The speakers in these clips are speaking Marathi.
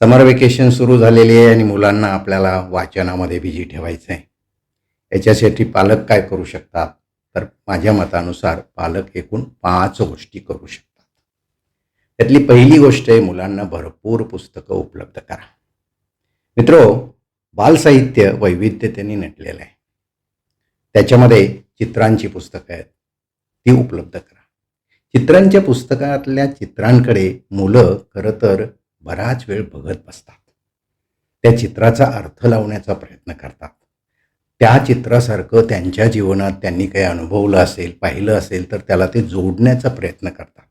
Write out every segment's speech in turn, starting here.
समर वेकेशन सुरू झालेली आहे आणि मुलांना आपल्याला वाचनामध्ये बिझी ठेवायचं आहे याच्यासाठी पालक काय करू शकतात? तर माझ्या मतानुसार पालक एकूण पाच गोष्टी करू शकतात. त्यातली पहिली गोष्ट आहे मुलांना भरपूर पुस्तकं उपलब्ध करा. मित्रो बालसाहित्य वैविध्यतेने नटलेलं आहे. त्याच्यामध्ये चित्रांची पुस्तकं आहेत ती उपलब्ध करा. चित्रांच्या पुस्तकातल्या चित्रांकडे मुलं खरं तर बराच वेळ बघत बसतात. त्या चित्राचा अर्थ लावण्याचा प्रयत्न करतात. त्या चित्रासारखं त्यांच्या जीवनात त्यांनी काही अनुभवलं असेल पाहिलं असेल तर त्याला ते जोडण्याचा प्रयत्न करतात.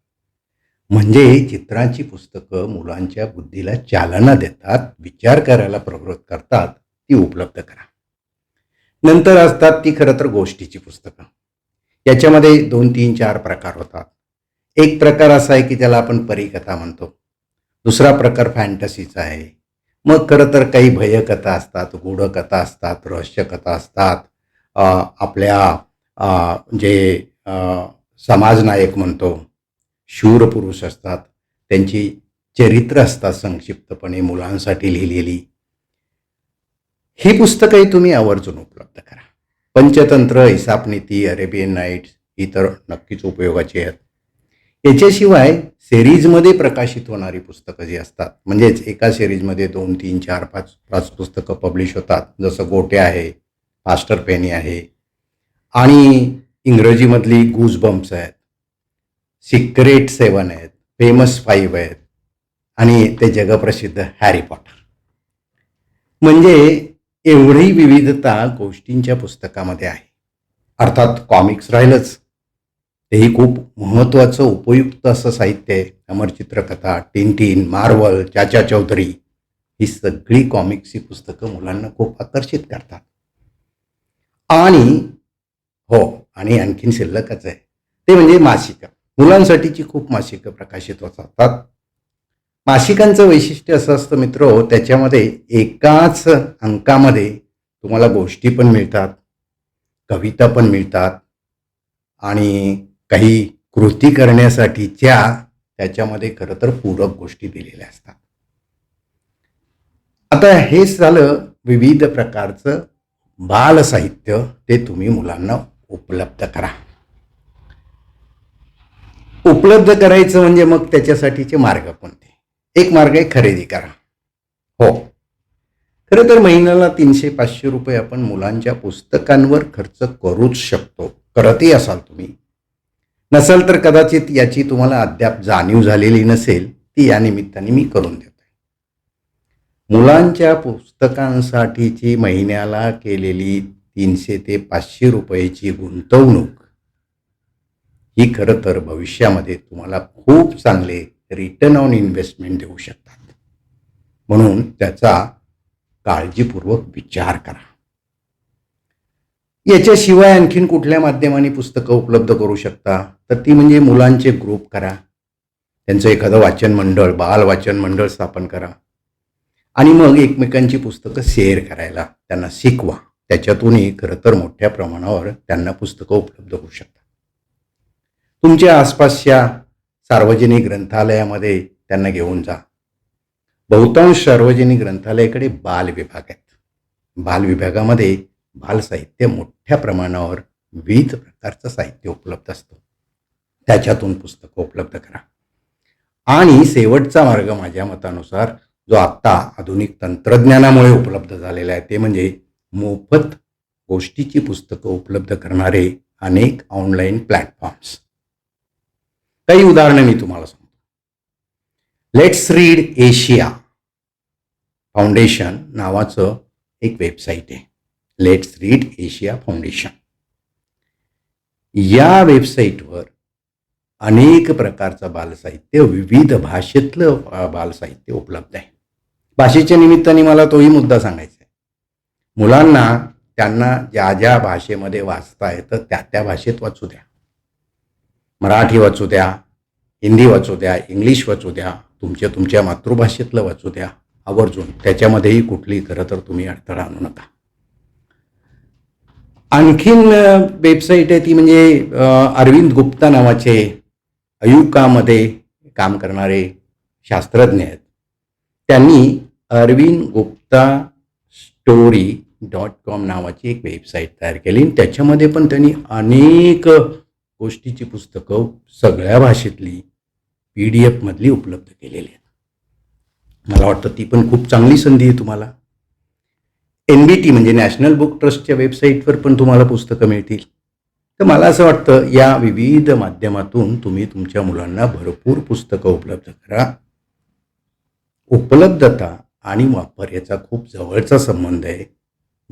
म्हणजे चित्रांची पुस्तकं मुलांच्या बुद्धीला चालना देतात विचार करायला प्रवृत्त करतात ती उपलब्ध करा. नंतर असतात ती खरं तर गोष्टीची पुस्तकं. याच्यामध्ये दोन तीन चार प्रकार होतात. एक प्रकार असा आहे की त्याला आपण परिकथा म्हणतो. दुसरा प्रकार फॅन्टसीचा आहे. मग खरं तर काही भयकथा असतात गूढकथा असतात रहस्यकथा असतात. आपल्या अ, जे समाजनायक म्हणतो शूर पुरुष असतात त्यांची चरित्र असतात संक्षिप्तपणे मुलांसाठी लिहिलेली. ही पुस्तकंही तुम्ही आवर्जून उपलब्ध करा. पंचतंत्र हिसाबनीती अरेबियन नाईट्स ही तर नक्कीच उपयोगाची आहेत. याच्याशिवाय सिरीजमध्ये प्रकाशित होणारी पुस्तकं जी असतात म्हणजेच एका सिरीजमध्ये दोन तीन चार पाच पाच पुस्तकं पब्लिश होतात. जसं गोटे आहे फास्टर पेनी आहे आणि इंग्रजीमधली गूज बम्प्स आहेत सिक्रेट सेवन आहेत फेमस फाईव्ह आहेत आणि ते जगप्रसिद्ध हॅरी पॉटर. म्हणजे एवढी विविधता गोष्टींच्या पुस्तकामध्ये आहे. अर्थात कॉमिक्स राहिलंच. तेही खूप महत्त्वाचं उपयुक्त असं साहित्य आहे. अमर चित्रकथा टिनटिन मार्वल चाचा चौधरी ही सगळी कॉमिक्सची पुस्तकं मुलांना खूप आकर्षित करतात. आणि हो आणि आणखीन शिल्लकच आहे. ते म्हणजे मासिकं. मुलांसाठीची खूप मासिकं प्रकाशित होतात. मासिकांचं वैशिष्ट्य असं असतं मित्र त्याच्यामध्ये एकाच अंकामध्ये तुम्हाला गोष्टी पण मिळतात कविता पण मिळतात आणि काही कृती करण्यासाठीच्या त्याच्यामध्ये खरं तर पूरक गोष्टी दिलेल्या असतात. आता हेच झालं विविध प्रकारचं बाल साहित्य ते तुम्ही मुलांना उपलब्ध करा. उपलब्ध करायचं म्हणजे मग त्याच्यासाठीचे मार्ग कोणते? एक मार्ग आहे खरेदी करा. हो. खरं तर महिन्याला तीनशे पाचशे रुपये आपण मुलांच्या पुस्तकांवर खर्च करूच शकतो. करतही असाल तुम्ही. नसेल तर कदाचित याची तुम्हाला अद्याप जाणीव झालेली नसेल ती या निमित्ताने मी करून देतो मुलांच्या पुस्तकांसाठीची महिन्याला केलेली तीनशे ते पाचशे रुपयाची गुंतवणूक ही खरं तर भविष्यामध्ये तुम्हाला खूप चांगले रिटर्न ऑन इन्व्हेस्टमेंट देऊ शकतात. म्हणून त्याचा काळजीपूर्वक विचार करा. याच्याशिवाय आणखीन कुठल्या माध्यमाने पुस्तकं उपलब्ध करू शकता? तर ती म्हणजे मुलांचे ग्रुप करा. त्यांचं एखादं वाचन मंडळ बाल वाचन मंडळ स्थापन करा. आणि मग एकमेकांची पुस्तकं शेअर करायला त्यांना शिकवा. त्याच्यातूनही खरं तर मोठ्या प्रमाणावर त्यांना पुस्तकं उपलब्ध होऊ शकतात. तुमच्या आसपासच्या सार्वजनिक ग्रंथालयामध्ये त्यांना घेऊन जा. बहुतांश सार्वजनिक ग्रंथालयाकडे बाल विभाग आहेत. बाल विभागामध्ये बाल साहित्य मोठ्या प्रमाणावर विविध प्रकारचं साहित्य उपलब्ध असतं. त्याच्यातून पुस्तकं उपलब्ध करा. आणि शेवटचा मार्ग माझ्या मतानुसार जो आत्ता आधुनिक तंत्रज्ञानामुळे उपलब्ध झालेला आहे ते म्हणजे मोफत गोष्टीची पुस्तकं उपलब्ध करणारे अनेक ऑनलाईन प्लॅटफॉर्म्स. काही उदाहरणं मी तुम्हाला सांगतो. लेट्स रीड एशिया फाउंडेशन नावाचं एक वेबसाईट आहे. लेट्स रीड एशिया फाउंडेशन या वेबसाईटवर अनेक प्रकारचं बालसाहित्य विविध भाषेतलं बालसाहित्य उपलब्ध आहे. भाषेच्या निमित्ताने मला तोही मुद्दा सांगायचा आहे. मुलांना त्यांना ज्या ज्या भाषेमध्ये वाचता येतं त्या त्या भाषेत वाचू द्या. मराठी वाचू द्या हिंदी वाचू द्या इंग्लिश वाचू द्या तुमच्या तुमच्या मातृभाषेतलं वाचू द्या आवर्जून. त्याच्यामध्येही कुठली खरं तर तुम्ही अडथळा आणू नका. आणखीन वेबसाईट आहे ती म्हणजे अरविंद गुप्ता नावाचे अयुकामध्ये काम करणारे शास्त्रज्ञ आहेत. त्यांनी Arvind Gupta story dot com नावाची एक वेबसाईट तयार केली. आणि त्याच्यामध्ये पण त्यांनी अनेक गोष्टीची पुस्तकं सगळ्या भाषेतली पी डी एफमधली उपलब्ध केलेली आहेत. मला वाटतं ती पण खूप चांगली संधी आहे तुम्हाला. एन बी टी म्हणजे नॅशनल बुक ट्रस्टच्या वेबसाईटवर पण तुम्हाला पुस्तकं मिळतील. तर मला असं वाटतं या विविध माध्यमातून तुम्ही तुमच्या मुलांना भरपूर पुस्तकं उपलब्ध करा. उपलब्धता आणि वापर याचा खूप जवळचा संबंध आहे.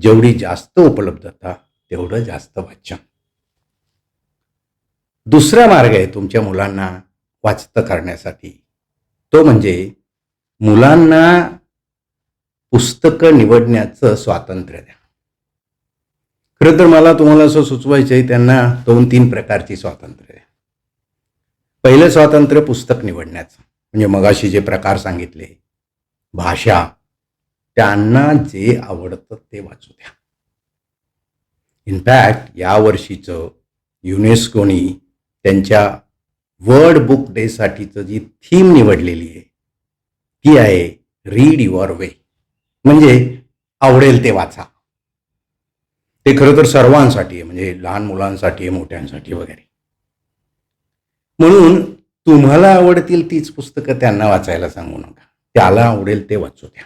जेवढी जास्त उपलब्धता तेवढं जास्त वाचन. दुसरा मार्ग आहे तुमच्या मुलांना वाचतं करण्यासाठी. तो म्हणजे मुलांना पुस्तकं निवडण्याचं स्वातंत्र्य द्या. खरं तर मला तुम्हाला असं सुचवायचं आहे त्यांना दोन तीन प्रकारची स्वातंत्र्य द्या पहिलं स्वातंत्र्य पुस्तक निवडण्याचं म्हणजे मगाशी जे प्रकार सांगितले भाषा त्यांना जे आवडतं ते वाचू द्या. इनफॅक्ट या वर्षीचं युनेस्कोनी त्यांच्या वर्ल्ड बुक डेसाठीचं जी थीम निवडलेली आहे ती आहे रीड युअर वे म्हणजे आवडेल ते वाचा. ते खरं तर सर्वांसाठी आहे म्हणजे लहान मुलांसाठी आहे मोठ्यांसाठी वगैरे. म्हणून तुम्हाला आवडतील तीच पुस्तकं त्यांना वाचायला सांगू नका. त्याला आवडेल ते वाचू द्या.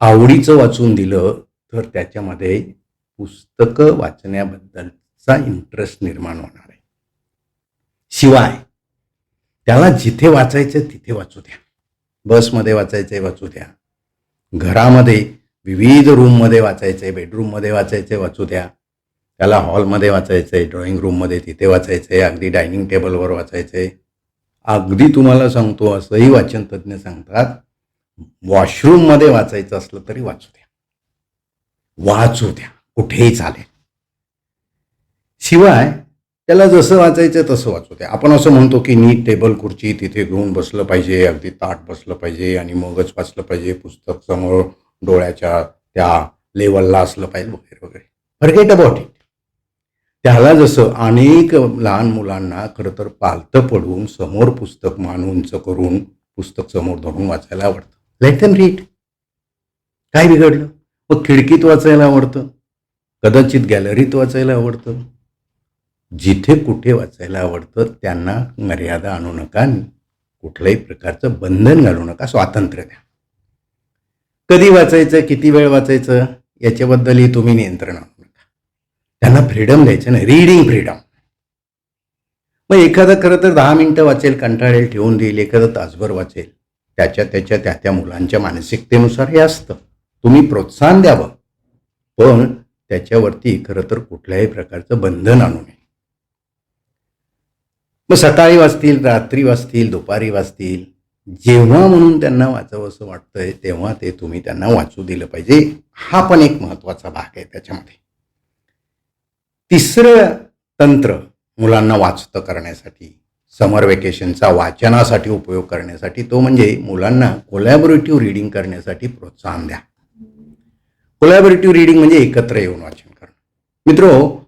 आवडीचं वाचून दिलं तर त्याच्यामध्ये पुस्तकं वाचण्याबद्दलचा इंटरेस्ट निर्माण होणार आहे. शिवाय त्याला जिथे वाचायचं तिथे वाचू द्या. बसमध्ये वाचायचंय वाचू द्या. घरामध्ये विविध रूममध्ये वाचायचं आहे बेडरूममध्ये वाचायचं आहे वाचू द्या. त्याला हॉलमध्ये वाचायचं आहे ड्रॉइंग रूममध्ये तिथे वाचायचं आहे अगदी डायनिंग टेबलवर वाचायचं आहे अगदी तुम्हाला सांगतो असंही वाचन तज्ज्ञ सांगतात वॉशरूममध्ये वाचायचं असलं तरी वाचू द्या. वाचू द्या. कुठेही चालेल. शिवाय त्याला जसं वाचायचं तसं वाचू द्या. आपण असं म्हणतो की नीट टेबल खुर्ची तिथे घेऊन बसलं पाहिजे अगदी ताट बसलं पाहिजे आणि मगच वाचलं पाहिजे पुस्तक समोर डोळ्याच्या त्या लेवलला असलं पाहिजे वगैरे वगैरे. फॉरगेट अबाउट इट त्याला जसं अनेक लहान मुलांना खरं तर पालतं पडून समोर पुस्तक मान उंच करून पुस्तक समोर धरून वाचायला आवडतं. लेट देम रीड काय बिघडलं? मग खिडकीत वाचायला आवडतं? कदाचित गॅलरीत वाचायला आवडतं? जिथे कुठे वाचायला आवडतं त्यांना मर्यादा आणू नका कुठल्याही प्रकारचं बंधन घालू नका स्वातंत्र्य द्या. कधी वाचायचं किती वेळ वाचायचं याच्याबद्दलही तुम्ही नियंत्रण आणू नका. त्यांना फ्रीडम द्यायचं ना रीडिंग फ्रीडम मग एखादं खरं तर दहा मिनटं वाचेल कंटाळेल ठेवून देईल एखादं तासभर वाचेल त्याच्या त्याच्या त्या त्या मुलांच्या मानसिकतेनुसार हे असतं. तुम्ही प्रोत्साहन द्यावं पण त्याच्यावरती खरं तर कुठल्याही प्रकारचं बंधन आणू नये. मग सकाळी वाचतील रात्री वाचतील दुपारी वाचतील. जेव्हा म्हणून त्यांना वाचावं असं वाटतंय तेव्हा ते तुम्ही त्यांना वाचू दिलं पाहिजे. हा पण एक महत्त्वाचा भाग आहे त्याच्यामध्ये. तिसरं तंत्र मुलांना वाचतं करण्यासाठी समर वेकेशनचा वाचनासाठी उपयोग करण्यासाठी तो म्हणजे मुलांना कोलॅबोरेटिव्ह रिडिंग करण्यासाठी प्रोत्साहन द्या. कोलॅबोरेटिव्ह रिडिंग म्हणजे एकत्र येऊन वाचन करणं. मित्रो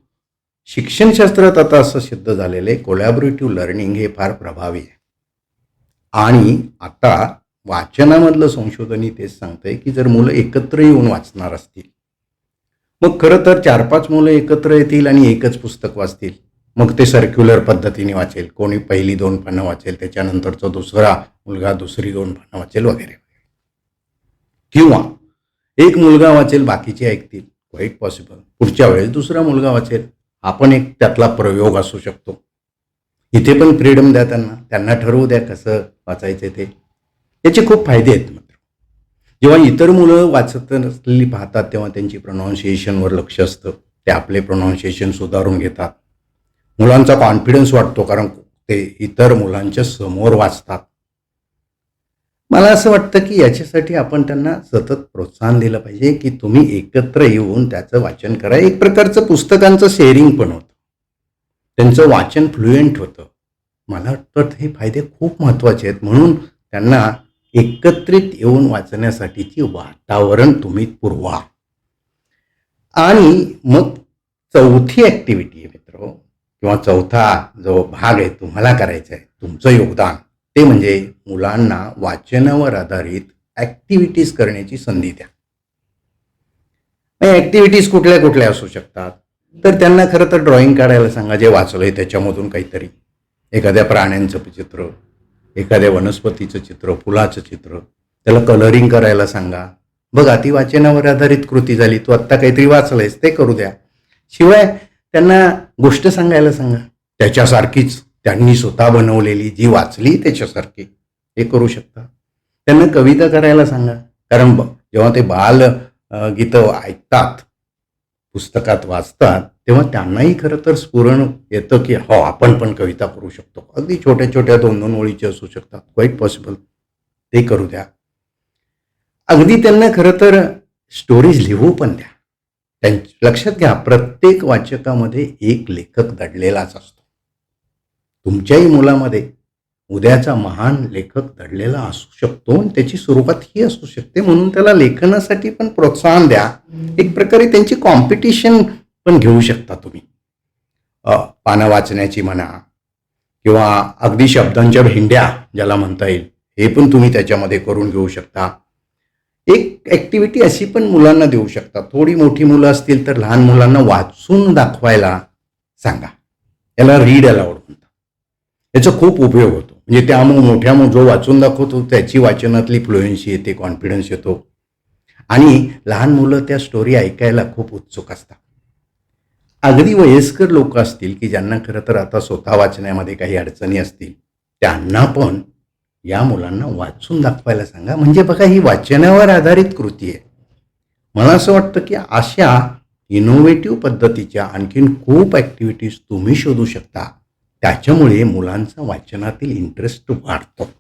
शिक्षणशास्त्रात आता असं सिद्ध झालेलं आहे कोलॅबोरेटिव्ह लर्निंग हे फार प्रभावी आहे. आणि आता वाचनामधलं संशोधनही तेच सांगतंय की जर मुलं एकत्र येऊन वाचणार असतील मग खरं तर चार पाच मुलं एकत्र येतील आणि एकच पुस्तक वाचतील मग ते सर्क्युलर पद्धतीने वाचेल कोणी पहिली दोन पानं वाचेल त्याच्यानंतरचा दुसरा मुलगा दुसरी दोन पानं वाचेल वगैरे. किंवा एक मुलगा वाचेल बाकीचे ऐकतील क्वाईट पॉसिबल पुढच्या वेळेस दुसरा मुलगा वाचेल. आपण एक त्यातला प्रयोग असू शकतो. इथे पण फ्रीडम द्या त्यांना त्यांना ठरवू द्या कसं वाचायचं ते. याचे खूप फायदे आहेत मात्र. जेव्हा इतर मुलं वाचत असलेली पाहतात तेव्हा त्यांची प्रोनाऊन्सिएशनवर लक्ष असतं. ते आपले प्रोनाऊन्सिएशन सुधारून घेतात. मुलांचा कॉन्फिडन्स वाटतो कारण ते इतर मुलांच्या समोर वाचतात. मला असं वाटतं की याच्यासाठी आपण त्यांना सतत प्रोत्साहन दिलं पाहिजे की तुम्ही एकत्र येऊन त्याचं वाचन करा. एक प्रकारचं पुस्तकांचं शेअरिंग पण होतं. त्यांचं वाचन फ्लुएंट होतं. मला वाटतं हे फायदे खूप महत्त्वाचे आहेत. म्हणून त्यांना एकत्रित येऊन वाचण्यासाठीची वातावरण तुम्ही पुरवा. आणि मग चौथी ॲक्टिव्हिटी आहे मित्र किंवा चौथा जो भाग आहे तुम्हाला करायचा आहे तुमचं योगदान ते म्हणजे मुलांना वाचनावर आधारित ॲक्टिव्हिटीज करण्याची संधी द्या. ॲक्टिव्हिटीज कुठल्या कुठल्या असू शकतात? तर त्यांना खरं तर ड्रॉइंग काढायला सांगा जे वाचलं आहे त्याच्यामधून काहीतरी. एखाद्या प्राण्यांचं चित्र एखाद्या वनस्पतीचं चित्र फुलाचं चित्र त्याला कलरिंग करायला सांगा. बघा ती वाचनावर आधारित कृती झाली तू आत्ता काहीतरी वाचलंयस ते करू द्या. शिवाय त्यांना गोष्ट सांगायला सांगा त्याच्यासारखीच त्यांनी स्वतः बनवलेली जी वाचली त्याच्यासारखी. हे करू शकता. त्यांना कविता करायला सांगा. कारण जेव्हा ते बाल गीतं ऐकतात पुस्तकात वाचतात तेव्हा त्यांनाही खरं तर स्फुरण येतं की हो आपण पण कविता करू शकतो. अगदी छोट्या छोट्या दोन दोन ओळीचे असू शकतात. क्वाईट पॉसिबल ते करू द्या. अगदी त्यांना खरं तर स्टोरीज लिहू पण द्या. त्यां लक्षात घ्या प्रत्येक वाचकामध्ये एक लेखक दडलेलाच असतो. तुमच्याही मुलामध्ये उद्याचा महान लेखक दडलेला असू शकतो आणि त्याची सुरुवात ही असू शकते. म्हणून त्याला लेखनासाठी पण प्रोत्साहन द्या. एक प्रकारे त्यांची कॉम्पिटिशन पण घेऊ शकता तुम्ही. पानं वाचण्याची म्हणा किंवा अगदी शब्दांच्या भेंड्या ज्याला म्हणता येईल हे पण तुम्ही त्याच्यामध्ये करून घेऊ शकता. एक ॲक्टिव्हिटी अशी पण मुलांना देऊ शकता. थोडी मोठी मुलं असतील तर लहान मुलांना वाचून दाखवायला सांगा. याला रीड अलाउड म्हणतात. याचा खूप उपयोग होतो. म्हणजे त्यामुळे मोठ्या मग जो वाचून दाखवतो त्याची वाचनातली फ्लुएन्सी येते कॉन्फिडन्स येतो. आणि लहान मुलं त्या स्टोरी ऐकायला खूप उत्सुक असतात. अगदी वयस्कर लोक असतील की ज्यांना खरं तर आता स्वतः वाचण्यामध्ये काही अडचणी असतील त्यांना पण या मुलांना वाचून दाखवायला सांगा. म्हणजे बघा ही वाचनावर आधारित कृती आहे. मला असं वाटतं की अशा इनोव्हेटिव्ह पद्धतीच्या आणखीन खूप ॲक्टिव्हिटीज तुम्ही शोधू शकता. त्याच्यामुळे मुलांचा वाचनातील इंटरेस्ट वाढतो.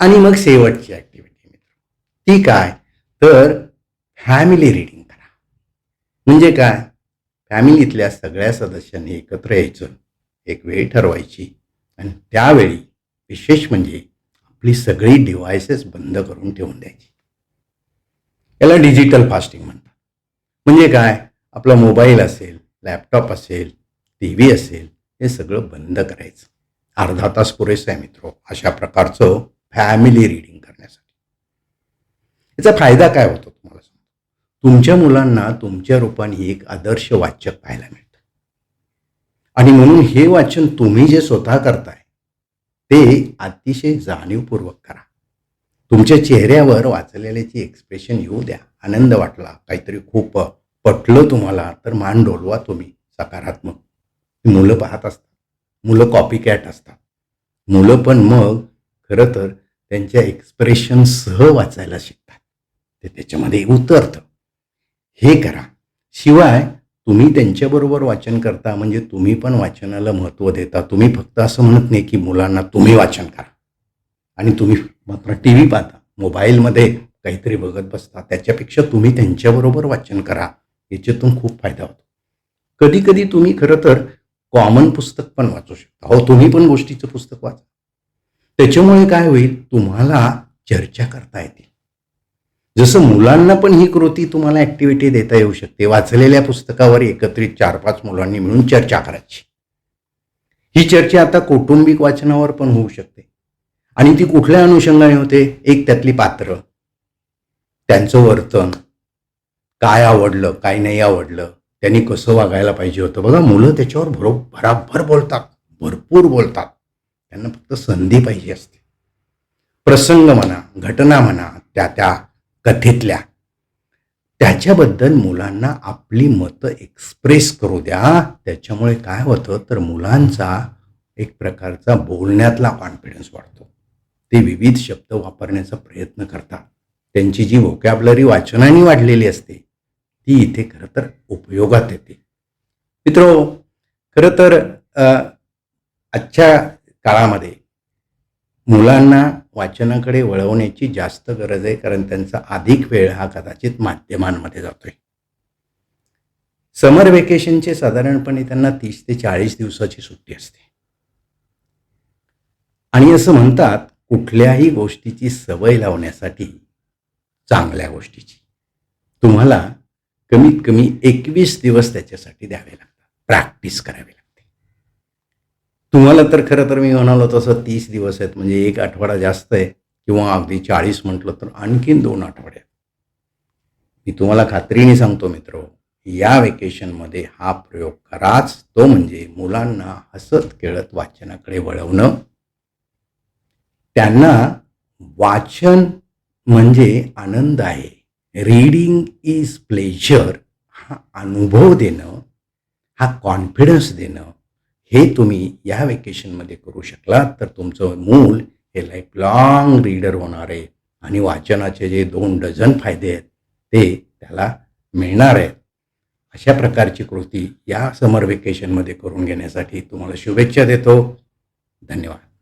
आणि मग शेवटची ॲक्टिव्हिटी मित्र. ती काय? तर फॅमिली रिडिंग करा. म्हणजे काय? फॅमिलीतल्या सगळ्या सदस्यांनी एकत्र यायचं. एक वेळ ठरवायची. आणि त्यावेळी विशेष म्हणजे आपली सगळी डिव्हायसेस बंद करून ठेवून द्यायची. याला डिजिटल फास्टिंग म्हणतात. म्हणजे काय? आपला मोबाईल असेल लॅपटॉप असेल टी व्ही असेल हे सगळं बंद करायचं. अर्धा तास पुरेसं आहे मित्रो अशा प्रकारचं फॅमिली रिडिंग करण्यासाठी. याचा फायदा काय होतो तुम्हाला सांगतो. तुमच्या मुलांना तुमच्या रूपाने एक आदर्श वाचक पाहायला मिळतं. आणि म्हणून हे वाचन तुम्ही जे स्वतः करताय ते अतिशय जाणीवपूर्वक करा. तुमच्या चेहऱ्यावर वाचलेल्याची एक्सप्रेशन येऊ द्या. आनंद वाटला काहीतरी खूप पटलं तुम्हाला तर मान डोलवा तुम्ही सकारात्मक. मुलं पाहत असतात. मुलं कॉपी कॅट असतात. मुलं पण मग खरं तर त्यांच्या एक्सप्रेशनसह वाचायला शिकतात. ते त्याच्यामध्ये उतरतं. हे करा. शिवाय तुम्ही त्यांच्याबरोबर वाचन करता म्हणजे तुम्ही पण वाचनाला महत्त्व देता. तुम्ही फक्त असं म्हणत नाही की मुलांना तुम्ही वाचन करा. आणि तुम्ही मात्र टी व्ही पाहता. मोबाईलमध्ये काहीतरी बघत बसता. त्याच्यापेक्षा तुम्ही त्यांच्याबरोबर वाचन करा. याच्यातून खूप फायदा होतो. कधी कधी तुम्ही खरं तर कॉमन पुस्तक पण वाचू शकता. हो तुम्ही पण गोष्टीचं पुस्तक वाचा. त्याच्यामुळे काय होईल? तुम्हाला चर्चा करता येतील. जसं मुलांना पण ही कृती तुम्हाला ॲक्टिव्हिटी देता येऊ शकते. वाचलेल्या पुस्तकावर एकत्रित चार पाच मुलांनी मिळून चर्चा करायची. ही चर्चा आता कौटुंबिक वाचनावर पण होऊ शकते. आणि ती कुठल्या अनुषंगाने होते? एक त्यातली पात्र. त्यांचं वर्तन. काय आवडलं? काय नाही आवडलं? त्यांनी कसं वागायला पाहिजे होतं. बघा मुलं त्याच्यावर भरो भराभर बोलतात. भरपूर बोलतात. त्यांना फक्त संधी पाहिजे असते. प्रसंग म्हणा घटना म्हणा त्या त्या कथेतल्या. त्याच्याबद्दल मुलांना आपली मतं एक्सप्रेस करू द्या. त्याच्यामुळे काय होतं तर मुलांचा एक प्रकारचा बोलण्यातला कॉन्फिडन्स वाढतो. ते विविध शब्द वापरण्याचा प्रयत्न करतात. त्यांची जी वोकॅबलरी वाचनाने वाढलेली असते ती इथे खरं तर उपयोगात येते. मित्रो खरं तर आजच्या काळामध्ये मुलांना वाचनाकडे वळवण्याची जास्त गरज आहे कारण त्यांचा अधिक वेळ हा कदाचित माध्यमांमध्ये जातोय. समर वेकेशनचे साधारणपणे त्यांना तीस ते चाळीस दिवसाची सुट्टी असते. आणि असं म्हणतात कुठल्याही गोष्टीची सवय लावण्यासाठी चांगल्या गोष्टीची. तुम्हाला कमीत कमी एकवीस दिवस त्याच्यासाठी द्यावे लागतात. प्रॅक्टिस करावी लागते. तुम्हाला तर खरं तर मी म्हणालो तसं तीस दिवस आहेत. म्हणजे एक आठवडा जास्त आहे. किंवा अगदी चाळीस म्हटलं तर आणखीन दोन आठवड्यात मी तुम्हाला खात्रीने सांगतो मित्र या वेकेशनमध्ये हा प्रयोग कराच. तो म्हणजे मुलांना हसत खेळत वाचनाकडे वळवणं. त्यांना वाचन म्हणजे आनंद आहे. रीडिंग इज प्लेजर हा अनुभव देणं हा कॉन्फिडन्स देणं हे तुम्ही या वेकेशनमध्ये करू शकलात तर तुमचं मूल हे लाईफ लॉंग रीडर होणार आहे. आणि वाचनाचे जे दोन डझन फायदे आहेत ते त्याला मिळणार आहेत. अशा प्रकारची कृती या समर वेकेशनमध्ये करून घेण्यासाठी तुम्हाला शुभेच्छा देतो. धन्यवाद.